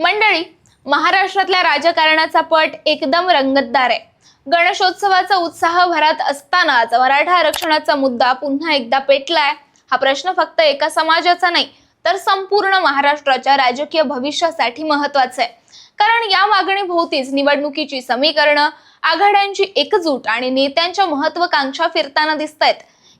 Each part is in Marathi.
मंडळी महाराष्ट्रातल्या राजकारणाचा पट एकदम रंगतदार आहे. गणेशोत्सवाचा उत्साह भरात असतानाच मराठा आरक्षणाचा मुद्दा पुन्हा एकदा पेटलाय. हा प्रश्न फक्त एका समाजाचा नाही तर संपूर्ण महाराष्ट्राच्या राजकीय भविष्यासाठी महत्त्वाचा आहे. कारण या मागणी भोवतीच निवडणुकीची समीकरणं आघाड्यांची एकजूट आणि नेत्यांच्या महत्वाकांक्षा फिरताना दिसत आहेत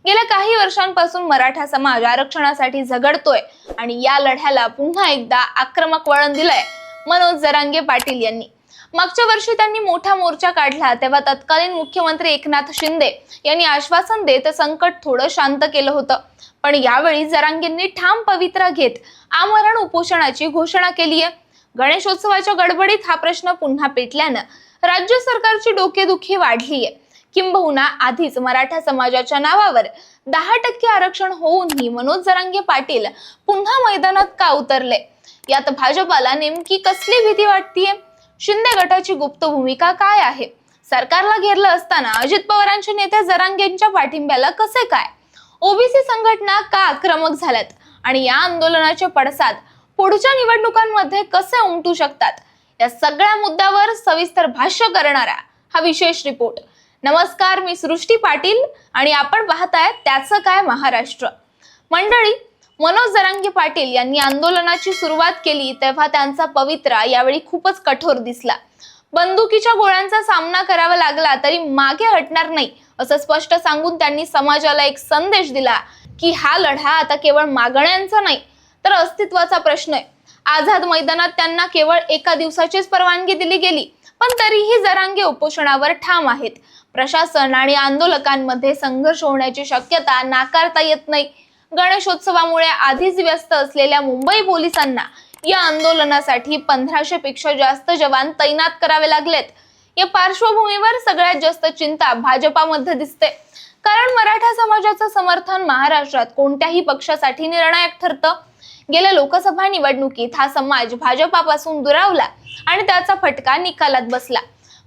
गेल्या काही वर्षांपासून मराठा समाज आरक्षणासाठी झगडतोय आणि या लढ्याला पुन्हा एकदा आक्रमक वळण दिलंय मनोज जरांगे पाटील यांनी. मागच्या वर्षी त्यांनी मोठा मोर्चा काढला तेव्हा तत्कालीन मुख्यमंत्री एकनाथ शिंदे यांनी आश्वासन देत संकट थोडं शांत केलं होतं. पण यावेळी जरांगेंनी ठाम पवित्रा घेत आमरण उपोषणाची घोषणा केली आहे गणेशोत्सवाच्या गडबडीत हा प्रश्न पुन्हा पेटल्यानं राज्य सरकारची डोकेदुखी वाढली आहे किंबहुना आधीच मराठा समाजाच्या नावावर दहा टक्के आरक्षण होऊनही मनोज जरांगे पाटील पुन्हा मैदानात का उतरले? यात भाजपाला नेमकी कसली भीती वाटतीये? शिंदे गटाची गुप्त भूमिका काय आहे? सरकारला घेरलं असताना अजित पवारांचे नेत्या जरांगेंच्या पाठिंब्याला कसे काय? ओबीसी संघटना का आक्रमक झाल्यात? आणि या आंदोलनाचे पडसाद पुढच्या निवडणुकांमध्ये कसे उमटू शकतात? या सगळ्या मुद्द्यावर सविस्तर भाष्य करणारा हा विशेष रिपोर्ट. नमस्कार मी सृष्टी पाटील आणि आपण पाहताय त्याचं काय महाराष्ट्र. मंडळी मनोज जरांगे पाटील यांनी आंदोलनाची सुरुवात केली तेव्हा त्यांचा पवित्रा यावेळी खूपच कठोर दिसला. बंदुकीच्या गोळ्यांचा सामना करावा लागला तरी मागे हटणार नाही असं स्पष्ट सांगून त्यांनी समाजाला एक संदेश दिला की हा लढा आता केवळ मागण्यांचा नाही तर अस्तित्वाचा प्रश्न आहे. आझाद मैदानात त्यांना केवळ एका दिवसाचीच परवानगी दिली गेली पण तरीही जरांगे उपोषणावर ठाम आहेत. प्रशासन आणि आंदोलकांमध्ये संघर्ष होण्याची शक्यता नाकारता येत नाही. गणेशोत्सवामुळे आधीच व्यस्त असलेल्या मुंबई पोलिसांना या आंदोलनासाठी पंधराशे पेक्षा जास्त जवान तैनात करावे लागलेत. या पार्श्वभूमीवर सगळ्यात जास्त चिंता भाजपामध्ये दिसते. कारण मराठा समाजाचं समर्थन महाराष्ट्रात कोणत्याही पक्षासाठी निर्णायक ठरतं. गेल्या लोकसभा निवडणुकीत हा समाज भाजपापासून दुरावला आणि त्याचा फटका निकालात बसला.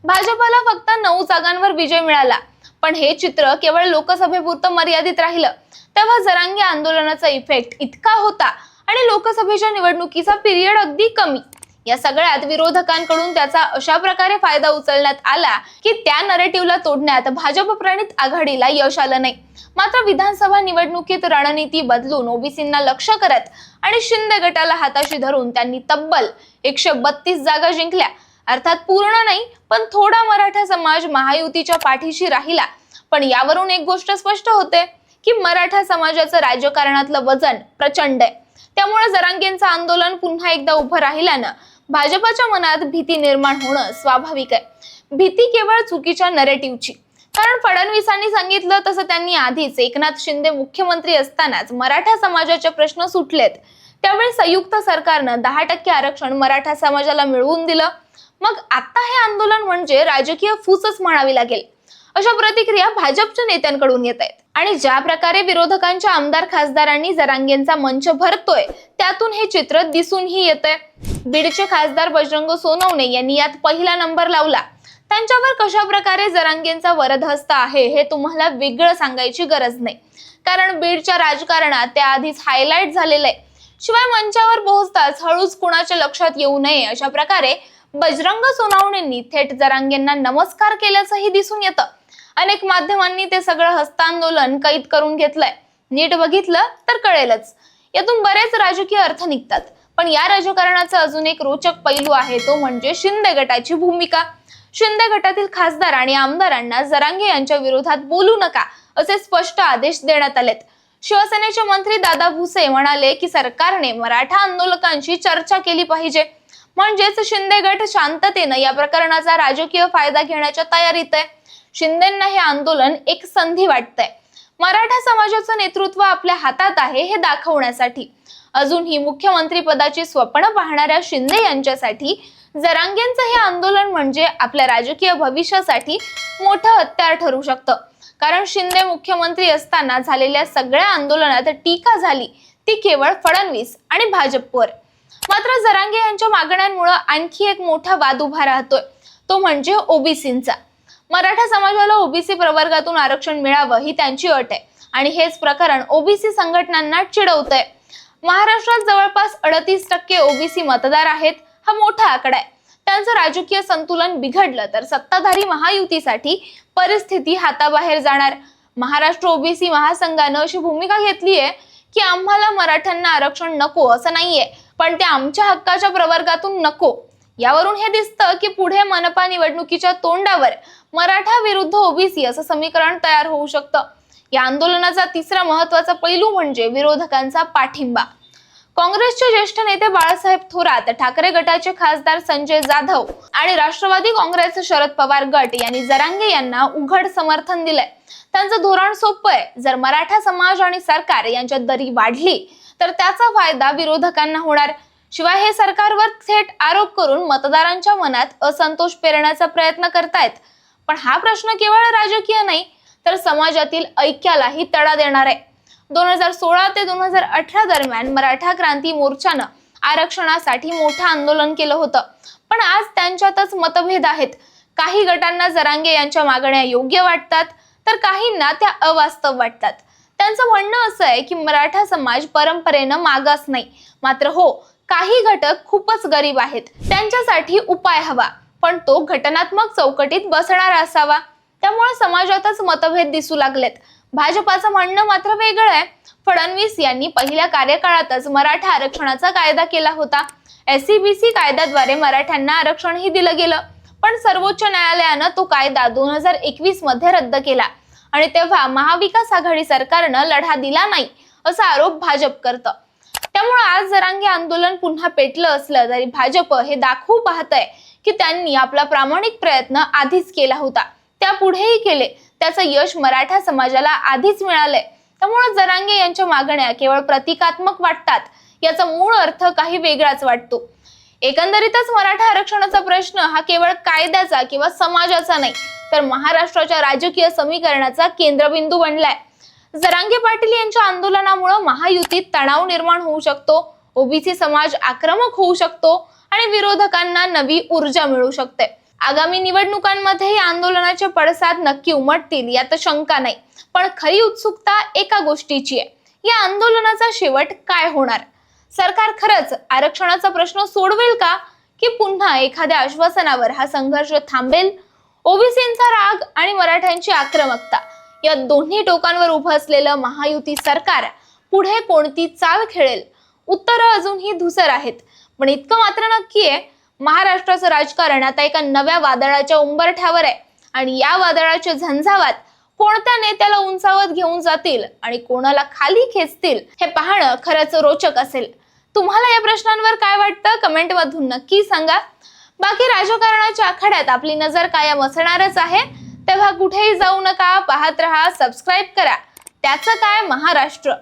भाजपला फक्त नऊ जागांवर विजय मिळाला. पण हे चित्र केवळ लोकसभेपुरतं मर्यादित राहिलं. तेव्हा जरांगे आंदोलनाचा इफेक्ट इतका होता आणि लोकसभेच्या निवडणुकीचा पिरियड अगदी कमी. या सगळ्यात विरोधकांकडून त्याचा अशा प्रकारे फायदा उचलण्यात आला की त्या नरेटिव्हला तोडण्यात भाजप प्रणित आघाडीला यश आलं नाही. मात्र विधानसभा निवडणुकीत रणनीती बदलून ओबीसींना लक्ष करत आणि शिंदे गटाला हाताशी धरून त्यांनी तब्बल एकशे बत्तीस जागा जिंकल्या. अर्थात पूर्ण नाही पण थोडा मराठा समाज महायुतीच्या पाठीशी राहिला. पण यावरून एक गोष्ट स्पष्ट होते की मराठा समाजाचं राजकारणातलं वजन प्रचंड आहे. त्यामुळे जरांगेंचं आंदोलन पुन्हा एकदा उभं राहिल्यानं भाजपाच्या मनात भीती निर्माण होणं स्वाभाविक आहे. भीती केवळ चुकीच्या नरेटिव्हची कारण फडणवीसांनी सांगितलं तसं त्यांनी आधीच एकनाथ शिंदे मुख्यमंत्री असतानाच मराठा समाजाचे प्रश्न सुटलेत. त्यावेळी संयुक्त सरकारनं दहा टक्के आरक्षण मराठा समाजाला मिळवून दिलं. मग आता हे आंदोलन म्हणजे राजकीय फूसच म्हणावी लागेल. अशा प्रतिक्रिया भाजपच्या नेत्यांकडून येत आहेत. आणि ज्या प्रकारे विरोधकांच्या आमदार खासदारांनी जरांगेंचा मंच भरतोय त्यातून हे चित्र दिसूनही येतंय. बीडचे खासदार बजरंग सोनवणे यांनी यात पहिला नंबर लावला. त्यांच्यावर कशा प्रकारे जरांगेंचा वरदहस्त आहे हे तुम्हाला वेगळं सांगायची गरज नाही. कारण बीडच्या राजकारणात त्या आधीच हायलाइट झालेलं आहे. शिवाय मंचावर पोहोचताच हळूच कुणाच्या लक्षात येऊ नये अशा प्रकारे बजरंग सोनावणेंनी थेट जरांगेंना नमस्कार केल्याचंही दिसून येतं. अनेक माध्यमांनी ते सगळं हस्तांदोलन कैद करून घेतलंय. नीट बघितलं तर कळेलच. यातून बरेच राजकीय अर्थ निघतात. पण या राजकारणाचा अजून एक रोचक पैलू आहे तो म्हणजे शिंदे गटाची भूमिका. शिंदे गटातील खासदार आणि आमदारांना जरांगे यांच्या विरोधात बोलू नका असे स्पष्ट आदेश देण्यात आलेत. शिवसेनेचे मंत्री दादा भुसे म्हणाले की सरकारने मराठा आंदोलकांशी चर्चा केली पाहिजे. म्हणजेच शिंदे गट शांततेनं या प्रकरणाचा राजकीय फायदा घेण्याच्या तयारीत आहे. शिंदेंना हे आंदोलन एक संधी वाटतंय. मराठा समाजाचं नेतृत्व आपल्या हातात आहे हे दाखवण्यासाठी. अजूनही मुख्यमंत्री पदाची स्वप्न पाहणाऱ्या शिंदे यांच्यासाठी जरांगेंचं हे आंदोलन म्हणजे आपल्या राजकीय भविष्यासाठी मोठं हत्यार ठरू शकतं. कारण शिंदे मुख्यमंत्री असताना झालेल्या सगळ्या आंदोलनात टीका झाली. ती केवळ फडणवीस आणि भाजपवर. मात्र जरांगे यांच्या मागण्यांमुळे आणखी एक मोठा वाद उभा राहतोय. तो म्हणजे ओबीसींचा. मराठा समाजाला ओबीसी प्रवर्गातून आरक्षण मिळावं ही त्यांची अट आहे. आणि हेच प्रकरण ओबीसी संघटनांना चिडवतंय. महाराष्ट्रात जवळपास अडतीस टक्के ओबीसी मतदार आहेत हा मोठा आकडा आहे. त्यांचं राजकीय संतुलन बिघडलं तर सत्ताधारी महायुतीसाठी परिस्थिती हाताबाहेर जाणार. महाराष्ट्र ओबीसी महासंघानं अशी भूमिका घेतली आहे की आम्हाला मराठ्यांना आरक्षण नको असं नाहीये. पण ते आमच्या हक्काच्या प्रवर्गातून नको. यावरून हे दिसतं की पुढे मनपा निवडणुकीच्या तोंडावर मराठा विरुद्ध ओबीसी असं समीकरण तयार होऊ शकतं. या आंदोलनाचा तिसरा महत्त्वाचा पैलू म्हणजे विरोधकांचा पाठिंबा. काँग्रेसचे ज्येष्ठ नेते बाळासाहेब थोरात ठाकरे गटाचे खासदार संजय जाधव आणि राष्ट्रवादी काँग्रेसचे शरद पवार गट यांनी जरांगे यांना उघड समर्थन दिलंय. त्यांचं धोरण सोपं आहे. जर मराठा समाज आणि सरकार यांच्यात दरी वाढली तर त्याचा फायदा विरोधकांना होणार. शिवाय हे सरकारवर थेट आरोप करून मतदारांच्या मनात असंतोष पेरण्याचा प्रयत्न करतायत. पण हा प्रश्न केवळ राजकीय नाही तर समाजातील ऐक्यालाही तडा देणार आहे. दोन हजार सोळा ते दोन हजार अठरा दरम्यान मराठा क्रांती मोर्चानं आरक्षणासाठी मोठं आंदोलन केलं होतं. पण आज त्यांच्यातच मतभेद आहेत. काही गटांना जरांगे यांच्या मागण्या योग्य वाटतात तर काहींना त्या अवास्तव वाटतात. त्यांचं म्हणणं असं आहे की मराठा समाज परंपरेनं मागास नाही. मात्र हो काही घटक खूपच गरीब आहेत. त्यांच्यासाठी उपाय हवा पण तो घटनात्मक चौकटीत बसणारा असावा. त्यामुळे समाजातच मतभेद दिसू लागलेत. भाजपाचं म्हणणं मात्र वेगळं आहे. फडणवीस यांनी पहिल्या कार्यकाळातच मराठा आरक्षणाचा कायदा केला होता. एससीबीसी कायद्याद्वारे मराठ्यांना आरक्षणही दिलं गेलं. पण सर्वोच्च न्यायालयानं तो कायदा दोन हजार एकवीसमध्ये रद्द केला. आणि तेव्हा महाविकास आघाडी सरकारनं लढा दिला नाही असा आरोप भाजप करतं. त्यामुळे आज जरांगे आंदोलन पुन्हा पेटलं असलं तरी भाजप हे दाखवू पाहतंय की त्यांनी आपला प्रामाणिक प्रयत्न आधीच केला होता. त्यापुढेही केले. त्याचं यश मराठा समाजाला आधीच मिळालंय. त्यामुळे जरांगे यांच्या मागण्या केवळ प्रतिकात्मक वाटतात याचा मूळ अर्थ काही वेगळाच वाटतो. एकंदरीतच मराठा आरक्षणाचा प्रश्न हा केवळ कायद्याचा किंवा समाजाचा नाही तर महाराष्ट्राच्या राजकीय समीकरणाचा केंद्रबिंदू बनलाय. जरांगे पाटील यांच्या आंदोलनामुळे महायुतीत तणाव निर्माण होऊ शकतो ओबीसी समाज आक्रमक होऊ शकतो आणि विरोधकांना नवी ऊर्जा मिळू शकते. आगामी निवडणुकांमध्ये या आंदोलनाचे पडसाद नक्की उमटतील यात शंका नाही. पण खरी उत्सुकता एका गोष्टीची आहे. या आंदोलनाचा शेवट काय होणार? सरकार खरंच आरक्षणाचा प्रश्न सोडवेल का? की पुन्हा एखाद्या आश्वासनावर हा संघर्ष थांबेल? ओबीसींचा राग आणि मराठ्यांची आक्रमकता या दोन्ही टोकांवर उभं असलेलं महायुती सरकार पुढे कोणती चाल खेळेल? उत्तरं अजूनही धुसर आहेत. पण इतकं मात्र नक्की आहे महाराष्ट्राचं राजकारण आता एका नव्या वादळाच्या उंबरठ्यावर आहे. आणि या वादळाच्या झंझावात कोणत्या नेत्याला उंचावत घेऊन जातील आणि कोणाला खाली खेचतील हे पाहणं खरंच रोचक असेल. तुम्हाला या प्रश्नांवर काय वाटतं? कमेंट मधून नक्की सांगा. बाकी राजकारणाच्या आखाड्यात आपली नजर कायम असणारच आहे. तेव्हा कुठेही जाऊ नका पाहत रहा सबस्क्राईब करा. त्याचं काय? महाराष्ट्र.